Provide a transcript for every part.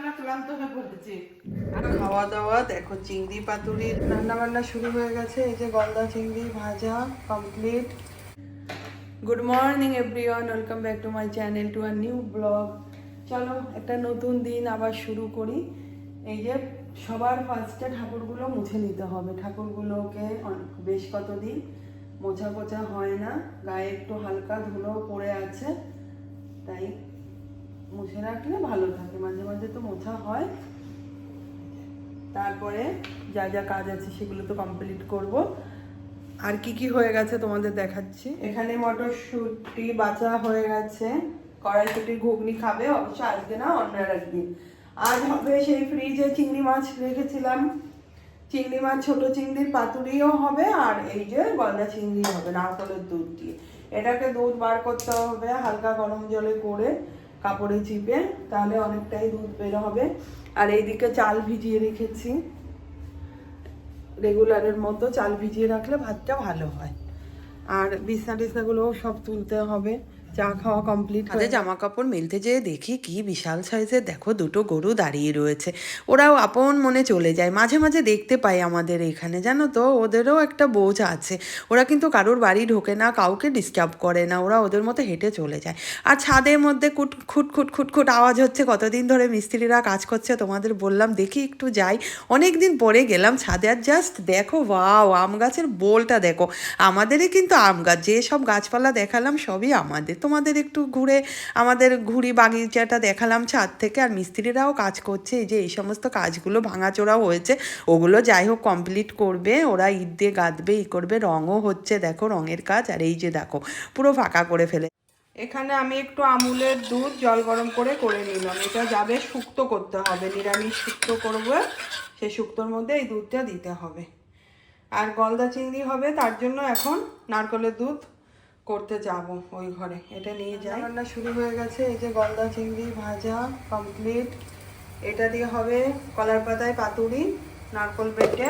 আমরা ক্লান্ত হয়ে পড়েছি। খাওয়া দাওয়া দেখো চিংড়ি পাতুরির রান্না বান্না শুরু হয়ে গেছে। এই যে গলদা চিংড়ি ভাজা complete good morning everyone welcome back to my channel to our new blog চলো একটা নতুন দিন আবার শুরু করি। এই যে সবার ফার্স্টে ঠাকুরগুলো মুছে নিতে হবে। ঠাকুরগুলোকে বেশ কতদিন মোছা পোছা হয় না। গায়ে একটু হালকা ধুলো পড়ে আছে। তাই মুছে রাখলে ভালো থাকে। মাঝে মাঝে তো মোছা হয়। তারপরে যা যা কাজ আছে সেগুলো তো কমপ্লিট করব। আর কি কি হয়ে গেছে তোমাদের দেখাচ্ছি? এখানে মটরশুঁটি বাছা হয়ে গেছে। কড়াইশুটির ঘুগনি খাবে, অবশ্য আজকে না অন্য আর একদিন। আজ হবে সেই ফ্রিজে চিংড়ি মাছ রেখেছিলাম। চিংড়ি মাছ, ছোট চিংড়ির পাতুরিও হবে, আর এই যে গলদা চিংড়ি হবে, নারকলের দুধ দিয়ে। এটাকে দুধ বার করতে হবে, হালকা গরম জলে করে। কাপড়ে চিপে, তাহলে অনেকটাই দুধ বের হবে। আর এইদিকে চাল ভিজিয়ে রেখেছি। রেগুলারের মতো চাল ভিজিয়ে রাখলে ভাতটা ভালো হয়। আর বিছনা টিছনাগুলোও সব তুলতে হবে। চা খাওয়া কমপ্লিট তাদের জামা কাপড় মেলতে যেয়ে দেখি কি বিশাল সাইজের দেখো দুটো গরু দাঁড়িয়ে রয়েছে। ওরাও আপন মনে চলে যায়। মাঝে মাঝে দেখতে পাই আমাদের এখানে জানো তো? ওদেরও একটা বোঝ আছে। ওরা কিন্তু কারোর বাড়ি ঢোকে না কাউকে ডিস্টার্ব করে না। ওরা ওদের মতো হেঁটে চলে যায়। আর ছাদের মধ্যে কুট খুট খুট খুট খুট আওয়াজ হচ্ছে। কতদিন ধরে মিস্ত্রিরা কাজ করছে তোমাদের বললাম দেখি একটু যাই। অনেক দিন পরে গেলাম ছাদে। আর জাস্ট দেখো ওয়াও আম গাছের বোলটা দেখো। আমাদেরই কিন্তু আম গাছ। যেসব গাছপালা দেখালাম সবই আমাদের। তোমাদের একটু ঘুরে আমাদের ঘুরি বাগিচাটা দেখালাম ছাদ থেকে, আর মিস্ত্রিরাও কাজ করছে, এই যে এই সমস্ত কাজগুলো ভাঙাচোরাও হয়েছে, ওগুলো যাই হোক কমপ্লিট করবে, ওরা ঈদ দিয়ে গাঁদবে, ই করবে, রঙও হচ্ছে, দেখো রঙের কাজ, আর এই যে দেখো, পুরো ফাঁকা করে ফেলে। এখানে আমি একটু আমুলের দুধ জল গরম করে করে নিলাম, এটা যাবে শুক্তো করতে হবে, নিরামিষ শুক্তো করব সেই শুক্তোর মধ্যে এই দুধটা দিতে হবে। আর গলদা চিংড়ি হবে, তার জন্য এখন নারকেলের দুধ করতে যাব ওই ঘরে। এটা নিয়ে যাই। রান্না শুরু হয়ে গেছে। এই যে গলদা চিংড়ি ভাজা কমপ্লিট এটা দিয়ে হবে কলার পাতায় পাতুরি, নারকল বেটে।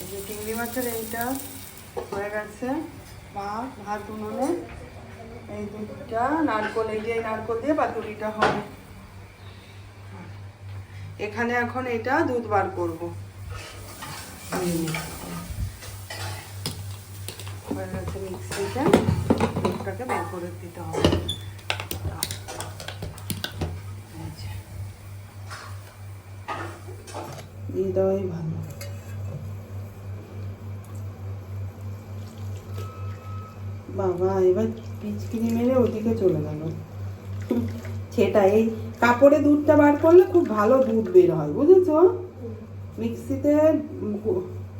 এই যে চিংড়ি মাছের এইটা হয়ে গেছে। ভাত ভাত উনুনে। এই দুটা নারকল, এই যে নারকল দিয়ে পাতুরিটা হবে। এখানে এখন এটা দুধ বার করব। বাবা এবার পিচকিনি মেরে ওদিকে চলে গেল সেটা এই কাপড়ে দুধটা বার করলে খুব ভালো দুধ বের হয় বুঝেছ মিক্সিতে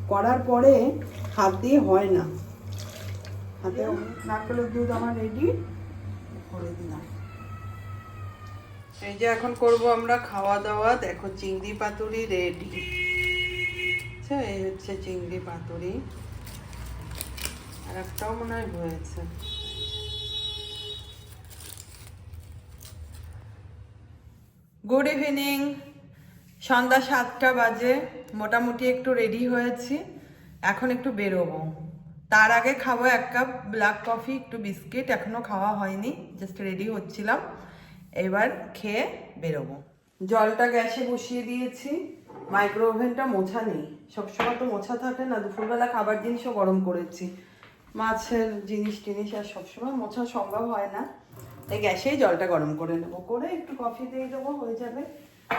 করার পরে হাত দিয়ে হয়। না হাতে নারকেলের দুধ আমার রেডি করে দিলাম। এই যে এখন করব আমরা খাওয়া দাওয়া, দেখো চিংড়ি পাতুরি রেডি আচ্ছা এই হচ্ছে চিংড়ি পাতুরি। আর একটাও মনে হয় হয়েছে। গুড ইভিনিং সন্ধ্যা সাতটা বাজে, মোটামুটি একটু রেডি হয়েছি। এখন একটু বেরোবো। তার আগে খাব এক কাপ ব্ল্যাক কফি একটু বিস্কিট এখনও খাওয়া হয়নি জাস্ট রেডি হচ্ছিলাম। এবার খেয়ে বেরোবো। জলটা গ্যাসে বসিয়ে দিয়েছি। মাইক্রো ওভেনটা মোছা নেই। সবসময় তো মোছা থাকে না, দুপুরবেলা খাবার জিনিসও গরম করেছি। মাছের জিনিস টিনিস আর সবসময় মোছা সম্ভব হয় না। এই গ্যাসেই জলটা গরম করে নেব। করে একটু কফি দিয়ে দেবো, হয়ে যাবে।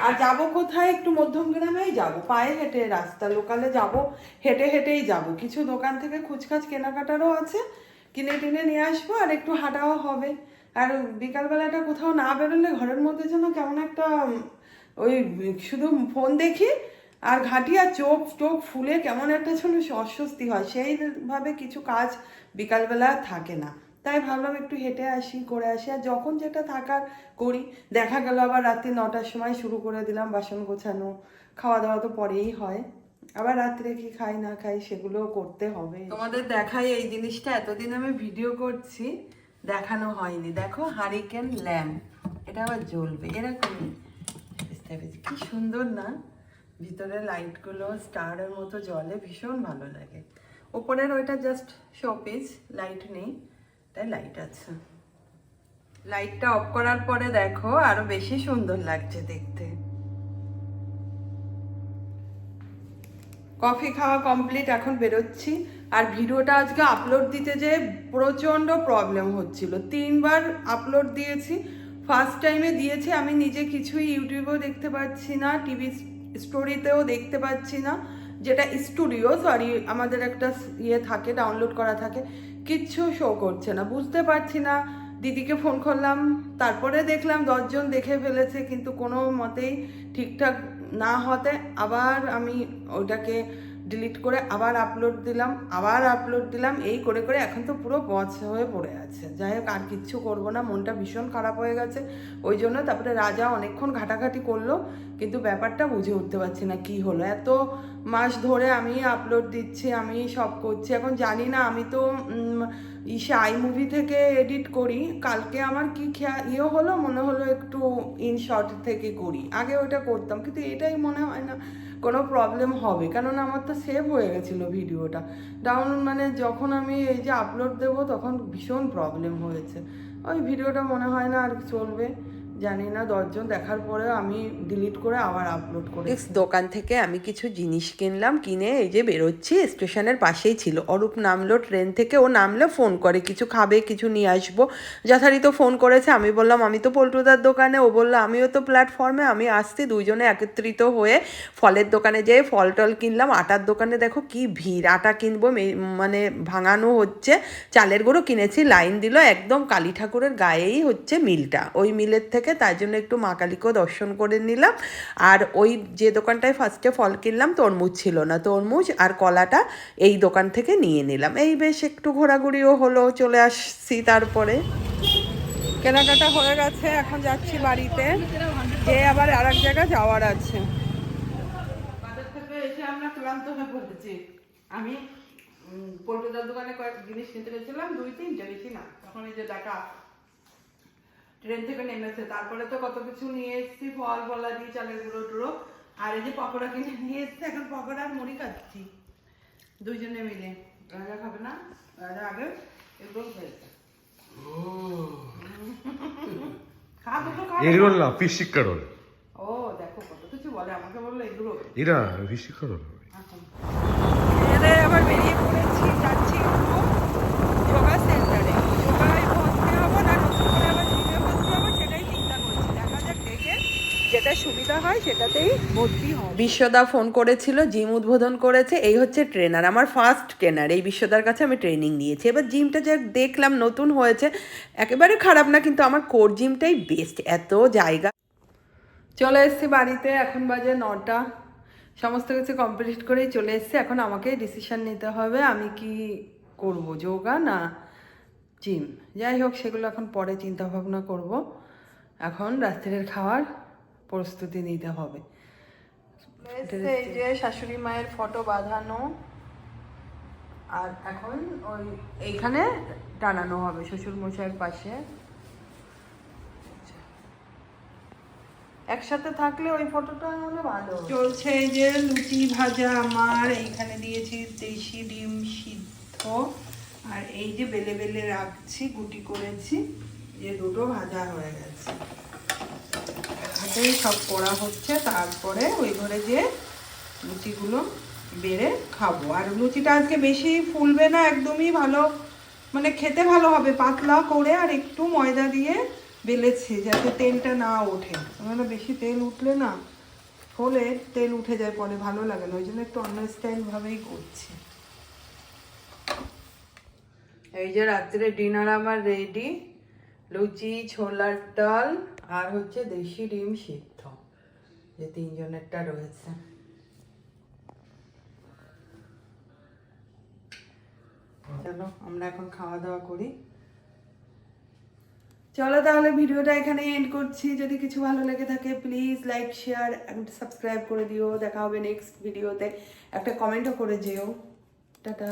আর যাব কোথায়? একটু মধ্যম গ্রামেই যাব। পায়ে হেঁটে রাস্তা, লোকালে যাব। হেঁটে হেঁটেই যাব। কিছু দোকান থেকে খুচখাচ কেনাকাটারও আছে। কিনে টিনে নিয়ে আসব আর একটু হাঁটাও হবে। আর বিকালবেলাটা কোথাও না বেরোলে ঘরের মধ্যে যেন কেমন একটা ওই শুধু ফোন দেখি আর ঘাটি আর চোখ টোক ফুলে কেমন একটা যেন অস্বস্তি হয়। সেইভাবে কিছু কাজ বিকালবেলা থাকে না। তাই ভাবলাম একটু হেঁটে আসি, করে আসি। আর যখন যেটা থাকার করি, দেখা গেল আবার রাত্রি নটার সময় শুরু করে দিলাম বাসন গোছানো। খাওয়া দাওয়া তো পরেই হয়। আবার রাত্রে কি খাই, না খাই সেগুলো করতে হবে। তোমাদের দেখাই এই জিনিসটা। এতদিন আমি ভিডিও করছি, দেখানো হয়নি। দেখো, হারিকেন ল্যাম্প এটা আবার জ্বলবে। এরকমই। কি সুন্দর না? ভিতরে লাইটগুলো স্টারের মতো জ্বলে। ভীষণ ভালো লাগে। ওপরের ওইটা জাস্ট শোপিস লাইট নেই। তাই লাইট আছে। লাইটটা অফ করার পরে দেখো আরও বেশি সুন্দর লাগছে দেখতে। কফি খাওয়া কমপ্লিট এখন বেরোচ্ছি। আর ভিডিওটা আজকে আপলোড দিতে যে প্রচণ্ড প্রবলেম হচ্ছিল। তিনবার আপলোড দিয়েছি। ফার্স্ট টাইমে দিয়েছি, আমি নিজে কিছুই ইউটিউবেও দেখতে পাচ্ছি না টিভি স্টোরিতেও দেখতে পাচ্ছি না। যেটা স্টুডিও সরি আমাদের একটা ইয়ে থাকে ডাউনলোড করা থাকে, কিচ্ছু শো করছে না। বুঝতে পারছি না, দিদিকে ফোন করলাম, তারপরে দেখলাম দশজন দেখে ফেলেছে, কিন্তু কোনো মতেই ঠিকঠাক না হতে, আবার আমি ওটাকে ডিলিট করে আবার আপলোড দিলাম, আবার আপলোড দিলাম, এই করে করে এখন তো পুরো পচ হয়ে পড়ে আছে। যাই হোক, আর কিচ্ছু করব না, মনটা ভীষণ খারাপ হয়ে গেছে। ওই জন্য তারপরে রাজা অনেকক্ষণ ঘাটাঘাটি করল, কিন্তু ব্যাপারটা বুঝে উঠতে পারছি না, কি হলো? এত মাস ধরে আমি আপলোড দিচ্ছি, আমি সব করছি। এখন জানি না, আমি তো ইসে আই মুভি থেকে এডিট করি। কালকে আমার কি খেয়া ইয়ে হলো, মনে হলো একটু ইন শর্ট থেকে করি। আগে ওটা করতাম, কিন্তু এটাই মনে হয় না কোনো প্রবলেম হবে। কেননা আমার তো সেভ হয়ে গেছিল ভিডিওটা ডাউন মানে যখন আমি এই যে আপলোড দেবো, তখন ভীষণ প্রবলেম হয়েছে। ওই ভিডিওটা মনে হয় না আর চলবে। জানি না, দশজন দেখার পরে আমি ডিলিট করে আবার আপলোড করি দোকান থেকে আমি কিছু জিনিস কিনলাম, কিনে এই যে বেরোচ্ছি স্টেশনের পাশেই ছিল। অরূপ নামলো ট্রেন থেকে, ও নামলে ফোন করে, কিছু খাবে, কিছু নিয়ে আসব? যথারীত ফোন করেছে, আমি বললাম, আমি তো পল্টুদার দোকানে। ও বলল, আমিও তো প্ল্যাটফর্মে আমি আসছি। দুইজনে একত্রিত হয়ে ফলের দোকানে যেয়ে ফল টল কিনলাম। আটার দোকানে দেখো কি ভিড়, আটা কিনবো মানে ভাঙানো হচ্ছে। চালের গুঁড়ো কিনেছি, লাইন দিল, একদম কালী ঠাকুরের গায়েই হচ্ছে মিলটা। ওই মিলের থেকে তাই জন্য একটু মা কালীকেও দর্শন করে নিলাম। আর ওই যে দোকানটায় ফার্স্টে ফল কিনলাম, তরমুজ ছিল না। তরমুজ আর কলাটা এই দোকান থেকে নিয়ে নিলাম। এই বেশ একটু ঘোরাঘুরিও হলো, চলে আসছি তারপরে। কেনাকাটা হয়ে গেছে, এখন যাচ্ছি বাড়িতে। যে আবার আর এক জায়গায় যাওয়ার আছে। আমি পল্টুদার দোকানে কয়েক জিনিস নিতে গেছিলাম, দুই তিনটে বেশি না। তখন এই যে দেখা ট্রেন থেকে নেমেছে। তারপরে তো কত কিছু নিয়ে এসেছি ফল ফলা দিয়ে চালের গুঁড়ো টুড়ো। আর এই যে পকোড়া কিনে নিয়ে এসেছি এখন পকোড়া আর মুড়ি খাচ্ছি। দুইজনে মিলে। রাজা খাবে না? রাজা আগে এগুলো খেয়েছে। খা দুটো খা। এগ রোল না ফিশ টিক্কা রোল। ও দেখো কত কিছু বলে আমাকে বলল এগুলো এরা ফিশ টিক্কা রোল আবার বেরিয়ে পড়েছি যাচ্ছি একটু যোগা সেন্টারে যোগায় ভর্তি হব না নতুন করে আবার জিমে ভর্তি হব সেটাই চিন্তা করছি দেখা যাক দেখে যেটা সুবিধা হয় সেটাতেই ভর্তি হব। বিশ্বদা ফোন করেছিল, জিম উদ্বোধন করেছে, এই হচ্ছে ট্রেনার, আমার ফার্স্ট ট্রেনার এই বিশ্বদার কাছে আমি ট্রেনিং নিয়েছি। এবার জিমটা যা দেখলাম নতুন হয়েছে, একেবারে খারাপ না, কিন্তু আমার কোর জিমটাই বেস্ট এত জায়গা। চলে এসেছি বাড়িতে, এখন বাজে নটা, সমস্ত কিছু কমপ্লিট করেই চলে এসেছি, এখন আমাকে ডিসিশন নিতে হবে, আমি কি করব, যোগা না জিম যাই হোক, সেগুলো এখন পরে চিন্তা ভাবনা করব, এখন রাত্রের খাওয়ার প্রস্তুতি নিতে হবে। এই যে শাশুড়ি মায়ের ফটো বাঁধানো আর এখন ওই এইখানে টানানো হবে শ্বশুর মশাইয়ের পাশে। একসাথে থাকলে ওই ফটোটা হলে ভালো। চলছে এই যে লুচি ভাজা আমার এইখানে দিয়েছি দেশি ডিম সিদ্ধ। আর এই যে বেলে বেলে রাখছি গুটি করেছি যে দুটো ভাজা হয়ে গেছে। হাতেই সব করা হচ্ছে, তারপরে ওই ঘরে যে লুচিগুলো বেড়ে খাব। আর লুচিটা আজকে বেশি ফুলবে না, একদমই ভালো মানে খেতে ভালো হবে, পাতলা করে আর একটু ময়দা দিয়ে বেলেছি যাতে তেলটা না ওঠে। মানে বেশি তেল উঠলে না, হলে তেল উঠে যায়, পরে ভালো লাগে না, ওই জন্য একটু অন্য স্টাইল ভাবেই করছি। এই যে রাত্রে ডিনার আমার রেডি, লুচি, ছোলার ডাল আর হচ্ছে দেশি ডিম সিদ্ধ, যে তিনজনেরটা রয়েছে। চলো, আমরা এখন খাওয়া দাওয়া করি। চলো তাহলে ভিডিওটা এখানে এন্ড করছি। যদি কিছু ভালো লেগে থাকে please like share and subscribe করে দিও। দেখা হবে নেক্সট ভিডিওতে একটা কমেন্টও করে যেও। টাটা।